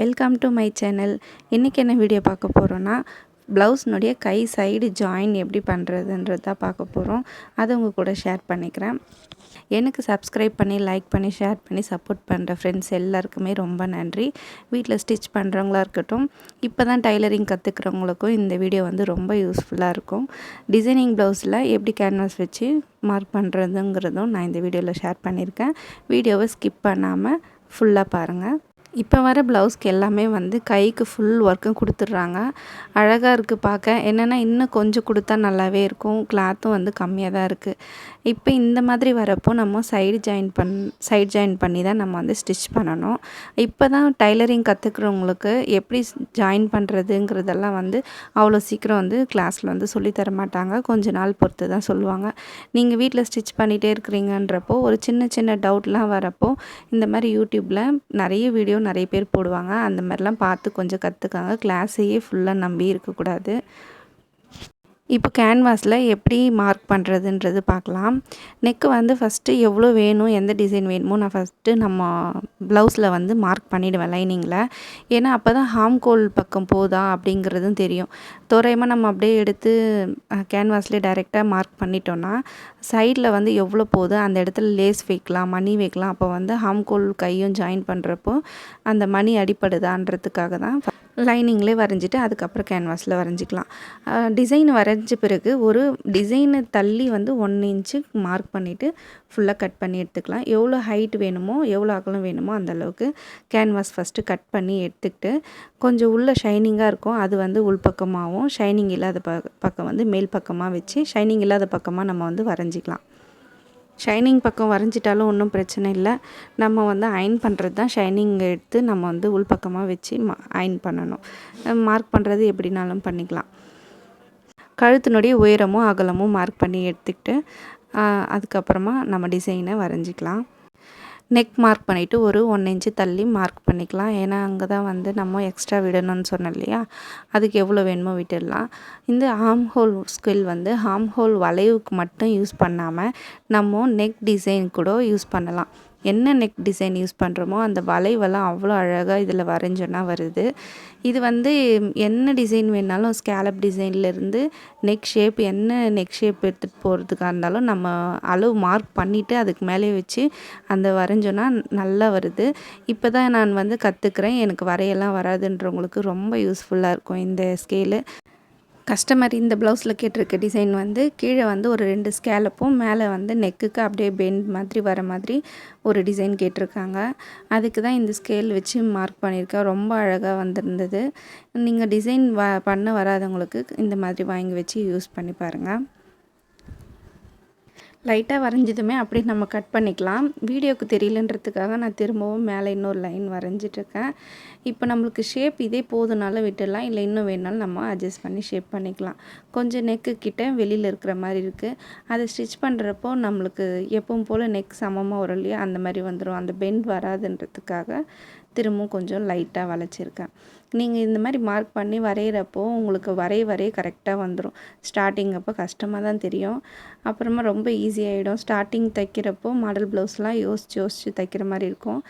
Welcome to my channel இன்றைக்கி என்ன video பார்க்க போகிறோன்னா ப்ளவுஸ்னுடைய கை சைடு ஜாயின் எப்படி பண்ணுறதுன்றது தான் பார்க்க போகிறோம் அதை உங்கள் கூட ஷேர் பண்ணிக்கிறேன். எனக்கு சப்ஸ்கிரைப் பண்ணி லைக் பண்ணி ஷேர் பண்ணி சப்போர்ட் பண்ணுற ஃப்ரெண்ட்ஸ் எல்லாருக்குமே ரொம்ப நன்றி. வீட்டில் ஸ்டிச் பண்ணுறவங்களா இருக்கட்டும் இப்போ தான் டைலரிங் கற்றுக்கிறவங்களுக்கும் இந்த வீடியோ வந்து ரொம்ப யூஸ்ஃபுல்லாக இருக்கும். டிசைனிங் ப்ளவுஸில் எப்படி கேன்வாஸ் வச்சு மார்க் பண்ணுறதுங்கிறதும் நான் இந்த வீடியோவில் ஷேர் பண்ணியிருக்கேன். வீடியோவை ஸ்கிப் பண்ணாமல் ஃபுல்லாக பாருங்கள் இப்போ வர ப்ளவுஸ்க்கு எல்லாமே வந்து கைக்கு ஃபுல் ஒர்க்கும் கொடுத்துட்றாங்க. அழகாக இருக்குது பார்க்க என்னென்னா இன்னும் கொஞ்சம் கொடுத்தா நல்லாவே இருக்கும். கிளாத்தும் வந்து கம்மியாக தான் இருக்குது இப்போ இந்த மாதிரி வரப்போ நம்ம சைடு ஜாயின் பண் சைடு ஜாயின் பண்ணி தான் நம்ம வந்து ஸ்டிச் பண்ணணும். இப்போ தான் டைலரிங் கற்றுக்குறவங்களுக்கு எப்படி ஜாயின் பண்ணுறதுங்கிறதெல்லாம் வந்து அவ்வளோ சீக்கிரம் வந்து கிளாஸில் வந்து சொல்லித்தர மாட்டாங்க. கொஞ்ச நாள் பொறுத்து தான் சொல்லுவாங்க. நீங்கள் வீட்டில் ஸ்டிச் பண்ணிகிட்டே இருக்கிறீங்கன்றப்போ ஒரு சின்ன சின்ன டவுட்லாம் வரப்போ இந்த மாதிரி யூடியூப்பில் நிறைய வீடியோ நிறைய பேர் போடுவாங்க. அந்த மாதிரிலாம் பார்த்து கொஞ்சம் கற்றுக்காங்க கிளாஸையே ஃபுல்லாக நம்பி இருக்கக்கூடாது. இப்போ கேன்வாஸில் எப்படி மார்க் பண்ணுறதுன்றது பார்க்கலாம். நெக்கு வந்து ஃபஸ்ட்டு எவ்வளோ வேணும் எந்த டிசைன் வேணுமோ நான் ஃபஸ்ட்டு நம்ம ப்ளவுஸில் வந்து மார்க் பண்ணிவிடுவேன் லைனிங்கில் ஏன்னா அப்போ தான் ஹாம் கோல் பக்கம் போதா அப்படிங்கிறதும் தெரியும். தோராயமாக நம்ம அப்படியே எடுத்து கேன்வாஸ்லேயே டைரெக்டாக மார்க் பண்ணிட்டோன்னா சைடில் வந்து எவ்வளோ போகுது அந்த இடத்துல லேஸ் வைக்கலாம் மணி வைக்கலாம். அப்போ வந்து ஹாம் கோல் கையும் ஜாயின் பண்ணுறப்போ அந்த மணி அடிப்படுதான்றதுக்காக தான் லைனிங்லேயே வரைஞ்சிட்டு அதுக்கப்புறம் கேன்வாஸில் வரைஞ்சிக்கலாம். டிசைன் வரைஞ்ச பிறகு ஒரு டிசைனை தள்ளி வந்து ஒன் இன்ச்சு மார்க் பண்ணிவிட்டு ஃபுல்லாக கட் பண்ணி எடுத்துக்கலாம். எவ்வளோ ஹைட் வேணுமோ எவ்வளோ அகலம் வேணுமோ அந்தளவுக்கு கேன்வாஸ் ஃபஸ்ட்டு கட் பண்ணி எடுத்துக்கிட்டு கொஞ்சம் உள்ளே ஷைனிங்காக இருக்கும். அது வந்து உள்பக்கமாகவும் ஷைனிங் இல்லாத ப பக்கம் வந்து மேல் பக்கமாக வச்சு ஷைனிங் இல்லாத பக்கமாக நம்ம வந்து வரைஞ்சிக்கலாம். ஷைனிங் பக்கம் வரைஞ்சிட்டாலும் ஒன்றும் பிரச்சனை இல்லை. நம்ம வந்து அயன் பண்ணுறது தான் ஷைனிங் எடுத்து நம்ம வந்து உள்பக்கமாக வச்சு அயன் பண்ணணும். மார்க் பண்ணுறது எப்படினாலும் பண்ணிக்கலாம். கழுத்தினுடைய உயரமும் அகலமும் மார்க் பண்ணி எடுத்துக்கிட்டு அதுக்கப்புறமா நம்ம டிசைனை வரைஞ்சிக்கலாம். நெக் மார்க் பண்ணிவிட்டு ஒரு ஒன் இன்ச்சு தள்ளி மார்க் பண்ணிக்கலாம். ஏன்னா அங்கே தான் வந்து நம்ம எக்ஸ்ட்ரா விடணும்னு சொன்னோம் இல்லையா? அதுக்கு எவ்வளோ வேணுமோ விட்டுடலாம். இந்த ஹார்ம் ஹோல் ஸ்கில் வந்து ஹார்ம் ஹோல் வளைவுக்கு மட்டும் யூஸ் பண்ணாமல் நம்ம நெக் டிசைன் கூட யூஸ் பண்ணலாம். என்ன நெக் டிசைன் யூஸ் பண்ணுறோமோ அந்த வளைவெல்லாம் அவ்வளோ அழகாக இதில் வரைஞ்சோன்னா வருது. இது வந்து என்ன டிசைன் வேணாலும் ஸ்கேலப் டிசைன்லேருந்து நெக் ஷேப் என்ன நெக் ஷேப் எடுத்துகிட்டு போகிறதுக்காக இருந்தாலும் நம்ம அளவு மார்க் பண்ணிவிட்டு அதுக்கு மேலே வச்சு அந்த வரைஞ்சோன்னா நல்லா வருது. இப்போ தான் நான் வந்து கற்றுக்குறேன் எனக்கு வரையெல்லாம் வராதுன்றவங்களுக்கு ரொம்ப யூஸ்ஃபுல்லாக இருக்கும் இந்த ஸ்கேலு கஸ்டமர் இந்த ப்ளவுஸில் கேட்டிருக்க டிசைன் வந்து கீழே வந்து ஒரு ரெண்டு ஸ்கேலப்பும் மேலே வந்து நெக்குக்கு அப்படியே பெண்ட் மாதிரி வர மாதிரி ஒரு டிசைன் கேட்டிருக்காங்க. அதுக்கு தான் இந்த ஸ்கேல் வச்சு மார்க் பண்ணியிருக்கேன். ரொம்ப அழகாக வந்திருந்தது. நீங்கள் டிசைன் வ பண்ண வராதவங்களுக்கு இந்த மாதிரி வாங்கி வச்சு யூஸ் பண்ணி பாருங்கள் லைட்டாக வரைஞ்சதுமே அப்படி நம்ம கட் பண்ணிக்கலாம். வீடியோக்கு தெரியலன்றதுக்காக நான் திரும்பவும் மேலே இன்னொரு லைன் வரைஞ்சிட்ருக்கேன் இப்போ நம்மளுக்கு ஷேப் இதே போதுனாலும் விட்டுடலாம். இல்லை இன்னும் வேணாலும் நம்ம அட்ஜஸ்ட் பண்ணி ஷேப் பண்ணிக்கலாம். கொஞ்சம் நெக்கு கிட்ட வெளியில் இருக்கிற மாதிரி இருக்குது அதை ஸ்டிச் பண்ணுறப்போ நம்மளுக்கு எப்பவும் போல் நெக் சமமாக வரும் இல்லையா அந்த மாதிரி வந்துடும் அந்த பெண்ட் வராதுன்றதுக்காக திரும்பவும் கொஞ்சம் லைட்டாக வளைச்சிருக்கேன். நீங்கள் இந்த மாதிரி மார்க் பண்ணி வரைகிறப்போ உங்களுக்கு வரைய வரைய கரெக்டாக வந்துடும் ஸ்டார்டிங் அப்போ கஷ்டமாக தான் தெரியும். அப்புறமா ரொம்ப ஈஸியாகிடும் ஸ்டார்டிங் தைக்கிறப்போ மாடல் ப்ளவுஸ்லாம் யோசிச்சு யோசிச்சு தைக்கிற மாதிரி இருக்கும்.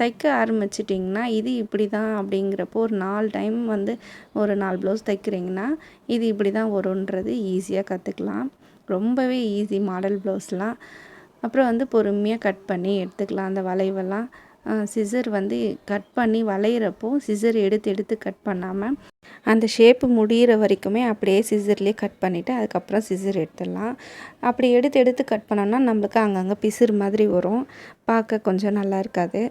தைக்க ஆரம்பிச்சிட்டிங்கன்னா இது இப்படி தான் அப்படிங்கிறப்போ ஒரு நாலு டைம் வந்து ஒரு நாலு ப்ளவுஸ் தைக்கிறீங்கன்னா இது இப்படி தான் வருன்றது ஈஸியாக கற்றுக்கலாம் ரொம்பவே ஈஸி மாடல் ப்ளவுஸ்லாம் அப்புறம் வந்து பொறுமையாக கட் பண்ணி எடுத்துக்கலாம். அந்த வளைவெல்லாம் சிசர் வந்து கட் பண்ணி வளையிறப்போ சிசர் எடுத்து எடுத்து கட் பண்ணாமல் அந்த ஷேப்பு முடிகிற வரைக்குமே அப்படியே சிசர்லேயே கட் பண்ணிவிட்டு அதுக்கப்புறம் சிசர் எடுத்துடலாம். அப்படி எடுத்து எடுத்து கட் பண்ணோன்னா நம்மளுக்கு அங்கங்கே பிசுறு மாதிரி வரும். பார்க்க கொஞ்சம் நல்லா இருக்காது.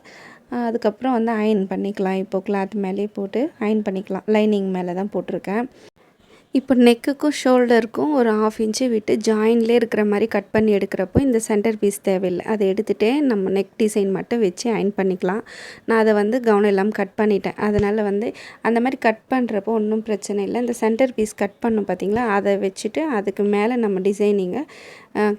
அதுக்கப்புறம் வந்து அயன் பண்ணிக்கலாம். இப்போது கிளாத் மேலேயே போட்டு அயன் பண்ணிக்கலாம். லைனிங் மேலே தான் போட்டிருக்கேன். இப்போ நெக்குக்கும் ஷோல்டருக்கும் ஒரு ஆஃப் இன்ச்சு விட்டு ஜாயின்லேயே இருக்கிற மாதிரி கட் பண்ணி எடுக்கிறப்போ இந்த சென்டர் பீஸ் தேவையில்லை. அதை எடுத்துகிட்டே நம்ம நெக் டிசைன் மட்டும் வச்சு அயன் பண்ணிக்கலாம். நான் அதை வந்து கவனம் இல்லாமல் கட் பண்ணிட்டேன். அதனால் வந்து அந்த மாதிரி கட் பண்ணுறப்போ ஒன்றும் பிரச்சனை இல்லை. இந்த சென்டர் பீஸ் கட் பண்ணும் பார்த்திங்களா? அதை வச்சுட்டு அதுக்கு மேலே நம்ம டிசைனிங்கை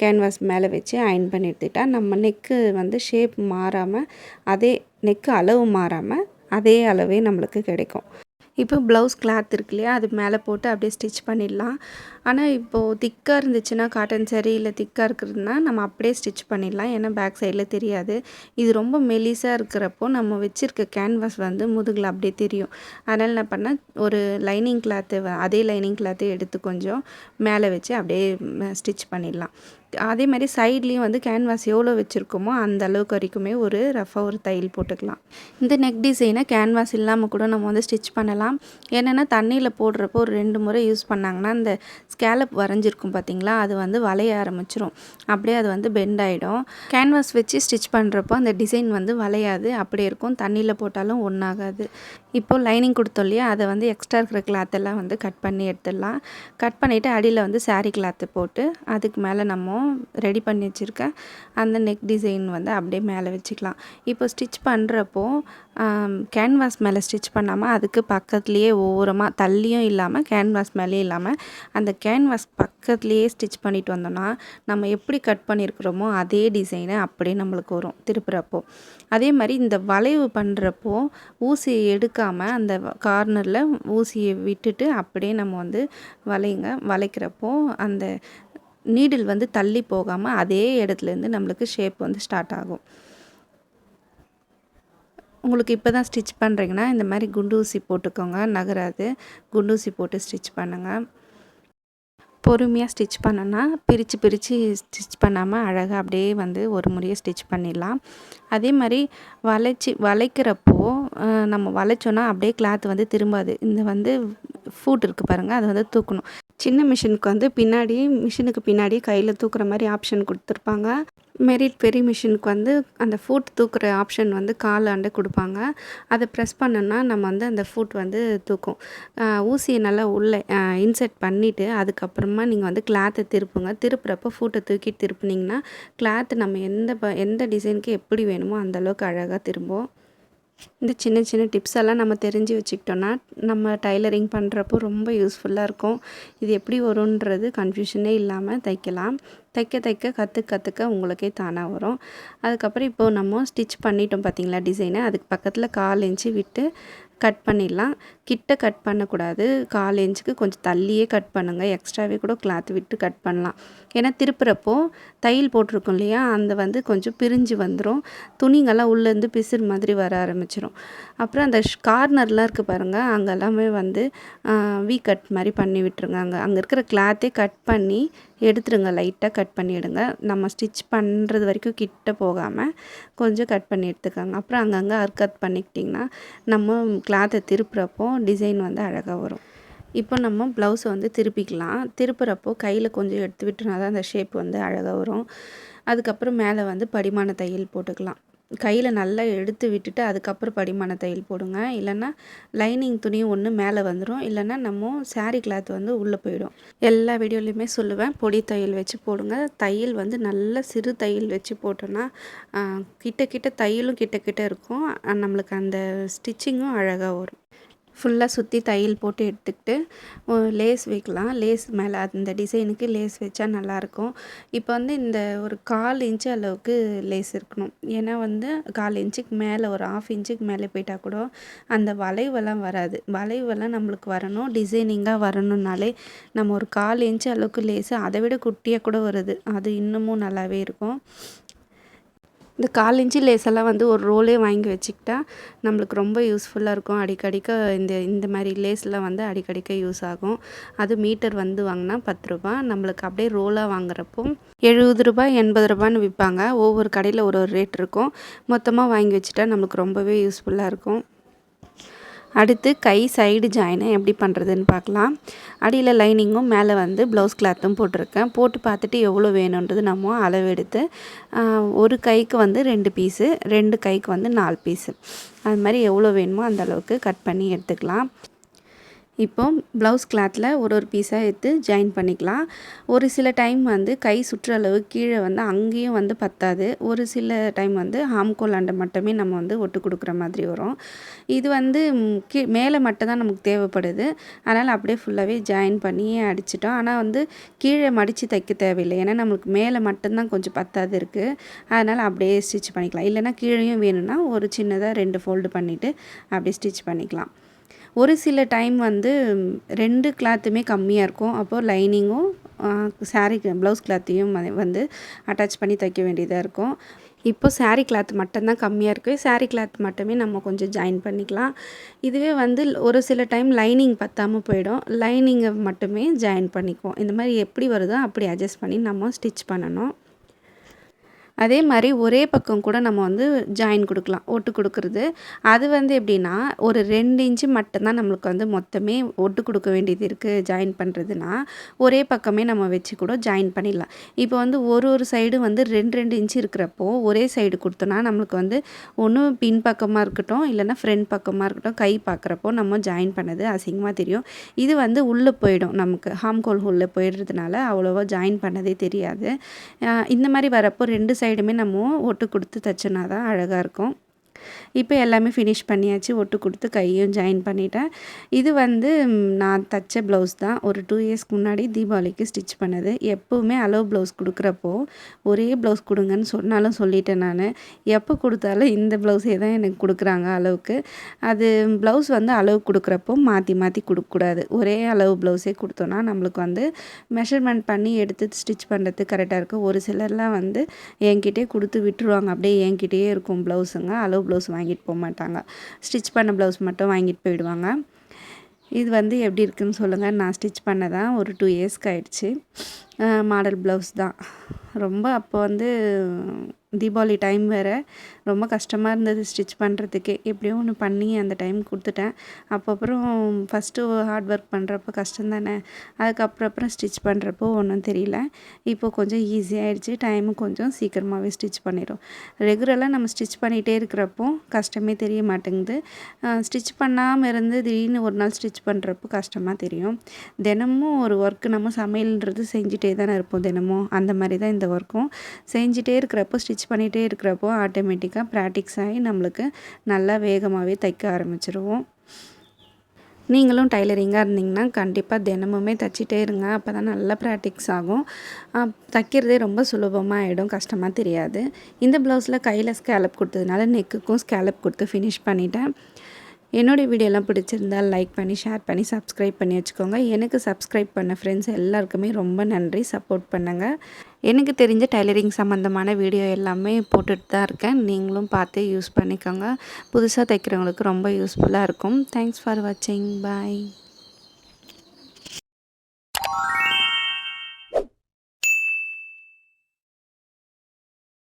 கேன்வாஸ் மேலே வச்சு அயன் பண்ணி எடுத்துக்கிட்டால் நம்ம நெக்கு வந்து ஷேப் மாறாமல் அதே நெக்கு அளவு மாறாமல் அதே அளவே நம்மளுக்கு கிடைக்கும். இப்போ ப்ளவுஸ் கிளாத் இருக்கு இல்லையா அது மேலே போட்டு அப்படியே ஸ்டிச் பண்ணிடலாம். ஆனால் இப்போது திக்காக இருந்துச்சுன்னா காட்டன் சரி இல்லை திக்காக இருக்கிறதுனா நம்ம அப்படியே ஸ்டிச் பண்ணிடலாம். ஏன்னா பேக் சைடில் தெரியாது. இது ரொம்ப மெலிசாக இருக்கிறப்போ நம்ம வச்சுருக்க கேன்வாஸ் வந்து முதுகில் அப்படியே தெரியும். அதனால் என்ன பண்ணால் ஒரு லைனிங் கிளாத்து அதே லைனிங் கிளாத்து எடுத்து கொஞ்சம் மேலே வச்சு அப்படியே ஸ்டிச் பண்ணிடலாம். அதே மாதிரி சைட்லேயும் வந்து கேன்வாஸ் எவ்வளோ வச்சுருக்கோமோ அந்த அளவுக்கு வரைக்குமே ஒரு ரஃபாக ஒரு தையல் போட்டுக்கலாம். இந்த நெக் டிசைனை கேன்வாஸ் இல்லாமல் கூட நம்ம வந்து ஸ்டிச் பண்ணலாம். என்னென்னா தண்ணியில் போடுறப்போ ஒரு ரெண்டு முறை யூஸ் பண்ணாங்கன்னா அந்த ஸ்கேலப் வரைஞ்சிருக்கும் பார்த்தீங்களா அது வந்து வளைய ஆரம்பிச்சிரும். அப்படியே அது வந்து பெண்ட் ஆகிடும் கேன்வாஸ் வச்சு ஸ்டிச் பண்ணுறப்போ அந்த டிசைன் வந்து வளையாது. அப்படியே இருக்கும். தண்ணியில் போட்டாலும் ஒன்றாகாது இப்போது லைனிங் கொடுத்தோம் இல்லையா அதை வந்து எக்ஸ்ட்ரா இருக்கிற கிளாத்தெல்லாம் வந்து கட் பண்ணி எடுத்துடலாம். கட் பண்ணிவிட்டு அடியில் வந்து சாரீ கிளாத்து போட்டு அதுக்கு மேலே நம்ம ரெடி பண்ணி வச்சுருக்க அந்த நெக் டிசைன் வந்து அப்படியே மேலே வச்சுக்கலாம். இப்போ ஸ்டிச் பண்ணுறப்போ கேன்வாஸ் மேலே ஸ்டிச் பண்ணாமல் அதுக்கு பக்கத்துலேயே ஓரமாக தள்ளியும் இல்லாமல் கேன்வாஸ் மேலேயும் இல்லாமல் அந்த கேன்வாஸ் பக்கத்துலேயே ஸ்டிச் பண்ணிட்டு வந்தோம்னா நம்ம எப்படி கட் பண்ணியிருக்கிறோமோ அதே டிசைனை அப்படியே நம்மளுக்கு வரும் திருப்புறப்போ. அதே மாதிரி இந்த வளைவு பண்ணுறப்போ ஊசியை எடுக்காமல் அந்த கார்னரில் ஊசியை விட்டுட்டு அப்படியே நம்ம வந்து வளையுங்க வளைக்கிறப்போ அந்த நீடில் வந்து தள்ளி போகாமல் அதே இடத்துலேருந்து நம்மளுக்கு ஷேப் வந்து ஸ்டார்ட் ஆகும். உங்களுக்கு இப்போ தான் ஸ்டிச் பண்ணுறீங்கன்னா இந்த மாதிரி குண்டு ஊசி போட்டுக்கோங்க நகராது. குண்டு ஊசி போட்டு ஸ்டிச் பண்ணுங்கள் பொறுமையாக ஸ்டிச் பண்ணோன்னா பிரித்து பிரித்து ஸ்டிச் பண்ணாமல் அழகாக அப்படியே வந்து ஒரு முறையை ஸ்டிச் பண்ணிடலாம். அதே மாதிரி வளைச்சி வளைக்கிறப்போ நம்ம வளைச்சோன்னா அப்படியே கிளாத் வந்து திரும்பாது. இந்த வந்து ஃபூட் இருக்குது பாருங்கள் அதை வந்து தூக்கணும். சின்ன மிஷினுக்கு வந்து பின்னாடி மிஷினுக்கு பின்னாடி கையில் தூக்குற மாதிரி ஆப்ஷன் கொடுத்துருப்பாங்க. மெரிட் பெரிய மிஷினுக்கு வந்து அந்த ஃபுட் தூக்குற ஆப்ஷன் வந்து காலாண்டு கொடுப்பாங்க. அதை ப்ரெஸ் பண்ணோன்னா நம்ம வந்து அந்த ஃபுட் வந்து தூக்கும். ஊசியை நல்லா உள்ளே இன்செர்ட் பண்ணிவிட்டு அதுக்கப்புறமா நீங்கள் வந்து கிளாத்தை திருப்புங்க. திருப்புறப்போ ஃபூட்டை தூக்கி திருப்புனீங்கன்னா கிளாத் நம்ம எந்த ப எந்த டிசைனுக்கு எப்படி வேணுமோ அந்தளவுக்கு அழகாக திரும்பும். இந்த சின்ன சின்ன டிப்ஸ் எல்லாம் நம்ம தெரிஞ்சு வச்சுக்கிட்டோன்னா நம்ம டைலரிங் பண்ணுறப்போ ரொம்ப யூஸ்ஃபுல்லாக இருக்கும். இது எப்படி வரும்ன்றது கன்ஃபியூஷனே இல்லாமல் தைக்கலாம். தைக்க தைக்க கற்றுக்க கற்றுக்க உங்களுக்கே தானாக வரும். அதுக்கப்புறம் இப்போது நம்ம ஸ்டிச் பண்ணிட்டோம் பார்த்தீங்களா டிசைனை அதுக்கு பக்கத்தில் கால் இன்ச்சு விட்டு கட் பண்ணிடலாம். கிட்ட கட் பண்ணக்கூடாது. கால் இன்ச்சுக்கு கொஞ்சம் தள்ளியே கட் பண்ணுங்கள் எக்ஸ்ட்ராவே கூட கிளாத் விட்டு கட் பண்ணலாம். ஏன்னா திருப்புறப்போ தையல் போட்டிருக்கோம் இல்லையா? அந்த வந்து கொஞ்சம் பிரிஞ்சு வந்துடும் துணிங்கெல்லாம் உள்ளேருந்து பிசிறு மாதிரி வர ஆரம்பிச்சிடும் அப்புறம் அந்த கார்னர்லாம் இருக்குது பாருங்கள் அங்கெல்லாமே வந்து வீ கட் மாதிரி பண்ணி விட்டுருங்க. அங்கே அங்கே இருக்கிற கிளாத்தே கட் பண்ணி எடுத்துருங்க. லைட்டாக கட் பண்ணிவிடுங்க நம்ம ஸ்டிச் பண்ணுறது வரைக்கும் கிட்ட போகாமல் கொஞ்சம் கட் பண்ணி எடுத்துக்கோங்க. அப்புறம் அங்கங்கே அர்கட் பண்ணிக்கிட்டிங்கன்னா நம்ம கிளாத்தை திருப்புறப்போ டிசைன் வந்து அழகாக வரும். இப்போ நம்ம ப்ளவுஸை வந்து திருப்பிக்கலாம். திருப்புறப்போ கையில் கொஞ்சம் எடுத்து விட்டுனா தான் அந்த ஷேப் வந்து அழகாக வரும். அதுக்கப்புறம் மேலே வந்து படிமான தையல் போட்டுக்கலாம். கையில் நல்லா எடுத்து விட்டுட்டு அதுக்கப்புறம் படிமான தையல் போடுங்க. இல்லைன்னா லைனிங் துணி ஒன்று மேலே வந்துடும் இல்லைன்னா நம்ம சாரீ கிளாத் வந்து உள்ளே போயிடும். எல்லா வீடியோலையுமே சொல்லுவேன். பொடி தையல் வச்சு போடுங்க. தையல் வந்து நல்ல சிறு தையல் வச்சு போட்டோன்னா கிட்ட கிட்ட தையலும் கிட்ட கிட்ட இருக்கும். நம்மளுக்கு அந்த ஸ்டிச்சிங்கும் அழகாக வரும். ஃபுல்லாக சுற்றி தையல் போட்டு எடுத்துக்கிட்டு லேஸ் வைக்கலாம். லேஸ் மேலே அந்த டிசைனுக்கு லேஸ் வச்சா நல்லாயிருக்கும். இப்போ வந்து இந்த ஒரு கால் இன்ச்சு அளவுக்கு லேஸ் இருக்கணும். ஏன்னா வந்து கால் இன்ச்சுக்கு மேலே ஒரு ஆஃப் இன்ச்சுக்கு மேலே போயிட்டால் கூட அந்த வளைவெல்லாம் வராது. வளைவெல்லாம் நம்மளுக்கு வரணும். டிசைனிங்காக வரணுன்னாலே நம்ம ஒரு கால் இன்ச்சு அளவுக்கு லேஸு அதை விட குட்டியாக கூட வருது. அது இன்னமும் நல்லாவே இருக்கும். இந்த கால் இன்ச்சு லேஸெல்லாம் வந்து ஒரு ரோலே வாங்கி வச்சுக்கிட்டா நம்மளுக்கு ரொம்ப யூஸ்ஃபுல்லாக இருக்கும். அடிக்கடிக்க இந்த இந்த மாதிரி லேஸ்லாம் வந்து அடிக்கடிக்க யூஸ் ஆகும். அது மீட்டர் வந்து வாங்கினா பத்து ரூபா. நம்மளுக்கு அப்படியே ரோலாக வாங்குறப்போ எழுபது ரூபாய் எண்பது ரூபான்னு விற்பாங்க. ஒவ்வொரு கடையில் ஒரு ஒரு ரேட் இருக்கும். மொத்தமாக வாங்கி வச்சுட்டா நம்மளுக்கு ரொம்பவே யூஸ்ஃபுல்லாக இருக்கும். அடுத்து கை சைடு ஜாயினை எப்படி பண்ணுறதுன்னு பார்க்கலாம். அடியில் லைனிங்கும் மேலே வந்து ப்ளவுஸ் கிளாத்தும் போட்டிருக்கேன். போட்டு பார்த்துட்டு எவ்வளோ வேணுன்றது நம்ம அளவெடுத்து ஒரு கைக்கு வந்து ரெண்டு பீஸு ரெண்டு கைக்கு வந்து நாலு பீஸு அது மாதிரி எவ்வளோ வேணுமோ அந்த அளவுக்கு கட் பண்ணி எடுத்துக்கலாம். இப்போ ப்ளவுஸ் கிளாத்தில் ஒரு ஒரு பீஸாக எடுத்து ஜாயின் பண்ணிக்கலாம். ஒரு சில டைம் வந்து கை சுற்றளவு கீழே வந்து அங்கேயும் வந்து பத்தாது. ஒரு சில டைம் வந்து ஹாம்கோல் அண்டை மட்டுமே நம்ம வந்து ஒட்டு கொடுக்குற மாதிரி வரும். இது வந்து கீ மேலே மட்டும் தான் நமக்கு தேவைப்படுது. அதனால் அப்படியே ஃபுல்லாகவே ஜாயின் பண்ணியே அடிச்சிட்டோம். ஆனால் வந்து கீழே மடித்து தைக்க தேவையில்லை. ஏன்னா நம்மளுக்கு மேலே மட்டும்தான் கொஞ்சம் பத்தாது இருக்குது அதனால் அப்படியே ஸ்டிச் பண்ணிக்கலாம். இல்லைனா கீழேயும் வேணும்னா ஒரு சின்னதாக ரெண்டு ஃபோல்டு பண்ணிவிட்டு அப்படியே ஸ்டிச் பண்ணிக்கலாம். ஒரு சில டைம் வந்து ரெண்டு கிளாத்துமே கம்மியாக இருக்கும். அப்போது லைனிங்கும் சாரீ ப்ளவுஸ் கிளாத்தையும் வந்து அட்டாச் பண்ணி தைக்க வேண்டியதாக இருக்கும். இப்போ சாரீ கிளாத் மட்டும்தான் கம்மியாக இருக்குது சாரீ கிளாத் மட்டுமே நம்ம கொஞ்சம் ஜாயின் பண்ணிக்கலாம். இதுவே வந்து ஒரு சில டைம் லைனிங் பற்றாமல் போயிடும். லைனிங்கை மட்டுமே ஜாயின் பண்ணிக்குவோம். இந்த மாதிரி எப்படி வருதோ அப்படி அட்ஜஸ்ட் பண்ணி நம்ம ஸ்டிச் பண்ணணும். அதே மாதிரி ஒரே பக்கம் கூட நம்ம வந்து ஜாயின் கொடுக்கலாம் ஒட்டு கொடுக்குறது. அது வந்து எப்படின்னா ஒரு ரெண்டு இன்ச்சு மட்டும்தான் நம்மளுக்கு வந்து மொத்தமே ஒட்டு கொடுக்க வேண்டியது இருக்குது ஜாயின் பண்ணுறதுனா ஒரே பக்கமே நம்ம வச்சு கூட ஜாயின் பண்ணிடலாம். இப்போ வந்து ஒரு ஒரு சைடு வந்து ரெண்டு ரெண்டு இன்ச்சு இருக்கிறப்போ ஒரே சைடு கொடுத்தோன்னா நம்மளுக்கு வந்து ஒன்று பின் பக்கமாக இருக்கட்டும் இல்லைன்னா ஃப்ரண்ட் பக்கமாக இருக்கட்டும் கை பார்க்குறப்போ நம்ம ஜாயின் பண்ணது அசிங்கமாக தெரியும். இது வந்து உள்ளே போயிடும் நமக்கு. ஹாம்கோல் உள்ளே போயிடுறதுனால அவ்வளோவா ஜாயின் பண்ணதே தெரியாது. இந்த மாதிரி வரப்போ ரெண்டு சைடுமே நம்ம ஒட்டு கொடுத்து தைச்சோன்னா தான் அழகாக இருக்கும். இப்போ எல்லாமே ஃபினிஷ் பண்ணியாச்சு ஒட்டு கொடுத்து கையும் ஜாயின் பண்ணிட்டேன். இது வந்து நான் தைச்ச ப்ளவுஸ் தான். ஒரு டூ இயர்ஸ்க்கு முன்னாடி தீபாவளிக்கு ஸ்டிச் பண்ணது. எப்போவுமே அளவு ப்ளவுஸ் கொடுக்குறப்போ ஒரே ப்ளவுஸ் கொடுங்கன்னு சொன்னாலும் சொல்லிட்டேன் நான். எப்போ கொடுத்தாலும் இந்த ப்ளவுஸே தான் எனக்கு கொடுக்குறாங்க அளவுக்கு. அது ப்ளவுஸ் வந்து அளவு கொடுக்குறப்போ மாற்றி மாற்றி கொடுக்கக்கூடாது ஒரே அளவு ப்ளவுஸே கொடுத்தோன்னா நம்மளுக்கு வந்து மெஷர்மெண்ட் பண்ணி எடுத்து ஸ்டிச் பண்ணுறது கரெக்டாக இருக்கும். ஒரு சிலர்லாம் வந்து என்கிட்டே கொடுத்து விட்டுருவாங்க. அப்படியே என்கிட்டயே இருக்கும் ப்ளவுஸுங்க அளவு ப்ளவுஸ் ப்ளவுஸ் வாங்கிட்டு போக மாட்டாங்க. ஸ்டிச் பண்ண ப்ளவுஸ் மட்டும் வாங்கிட்டு போயிடுவாங்க. இது வந்து எப்படி இருக்குதுன்னு சொல்லுங்கள் நான் ஸ்டிச் பண்ணதான் ஒரு டூ இயர்ஸ்க்கு ஆயிடுச்சு. மாடல் ப்ளவுஸ் தான். ரொம்ப அப்போ வந்து தீபாவளி டைம் வேறு. ரொம்ப கஷ்டமாக இருந்தது ஸ்டிச் பண்ணுறதுக்கு எப்படியோ ஒன்று பண்ணி அந்த டைம் கொடுத்துட்டேன். அப்போ அப்புறம் ஃபஸ்ட்டு ஹார்ட் ஒர்க் பண்ணுறப்போ கஷ்டம் தானே? அதுக்கப்புறம் அப்புறம் ஸ்டிச் பண்ணுறப்போ ஒன்றும் தெரியல. இப்போ கொஞ்சம் ஈஸியாகிடுச்சு டைமும் கொஞ்சம் சீக்கிரமாகவே ஸ்டிச் பண்ணிடும் ரெகுலராக நம்ம ஸ்டிச் பண்ணிகிட்டே இருக்கிறப்போ கஷ்டமே தெரிய மாட்டேங்குது. ஸ்டிச் பண்ணாமல் இருந்து திடீர்னு ஒரு நாள் ஸ்டிச் பண்ணுறப்போ கஷ்டமாக தெரியும். தினமும் ஒரு ஒர்க்கு நம்ம சமையல்ன்றது செஞ்சுட்டே தானே இருப்போம் தினமும். அந்த மாதிரி தான் இந்த ஒர்க்கும் செஞ்சுட்டே இருக்கிறப்போ ஸ்டிச் பண்ணிகிட்டே இருக்கிறப்போ ஆட்டோமேட்டிக்காக ப்ராக்டிக்ஸ் ஆகி நம்மளுக்கு நல்லா வேகமாகவே தைக்க ஆரம்பிச்சிருவோம். நீங்களும் டைலரிங்காக இருந்தீங்கன்னா கண்டிப்பாக தினமுமே தைச்சிட்டே இருங்க. அப்போ தான் நல்லா ப்ராக்டிக்ஸ் ஆகும். தைக்கிறதே ரொம்ப சுலபமாக ஆகிடும் கஷ்டமாக தெரியாது. இந்த ப்ளவுஸில் கையில் ஸ்கேலப் கொடுத்ததுனால நெக்குக்கும் ஸ்கேலப் கொடுத்து ஃபினிஷ் பண்ணிட்டேன். என்னோடய வீடியோலாம் பிடிச்சிருந்தால் லைக் பண்ணி ஷேர் பண்ணி சப்ஸ்கிரைப் பண்ணி வச்சுக்கோங்க. எனக்கு சப்ஸ்கிரைப் பண்ண ஃப்ரெண்ட்ஸ் எல்லாருக்குமே ரொம்ப நன்றி. சப்போர்ட் பண்ணுங்கள் எனக்கு தெரிஞ்ச டைலரிங் சம்மந்தமான வீடியோ எல்லாமே போட்டுட்டு தான் இருக்கேன். நீங்களும் பார்த்து யூஸ் பண்ணிக்கோங்க. புதுசாக தைக்கிறவங்களுக்கு ரொம்ப யூஸ்ஃபுல்லாக இருக்கும். தேங்க்ஸ் ஃபார் வாட்சிங் பாய்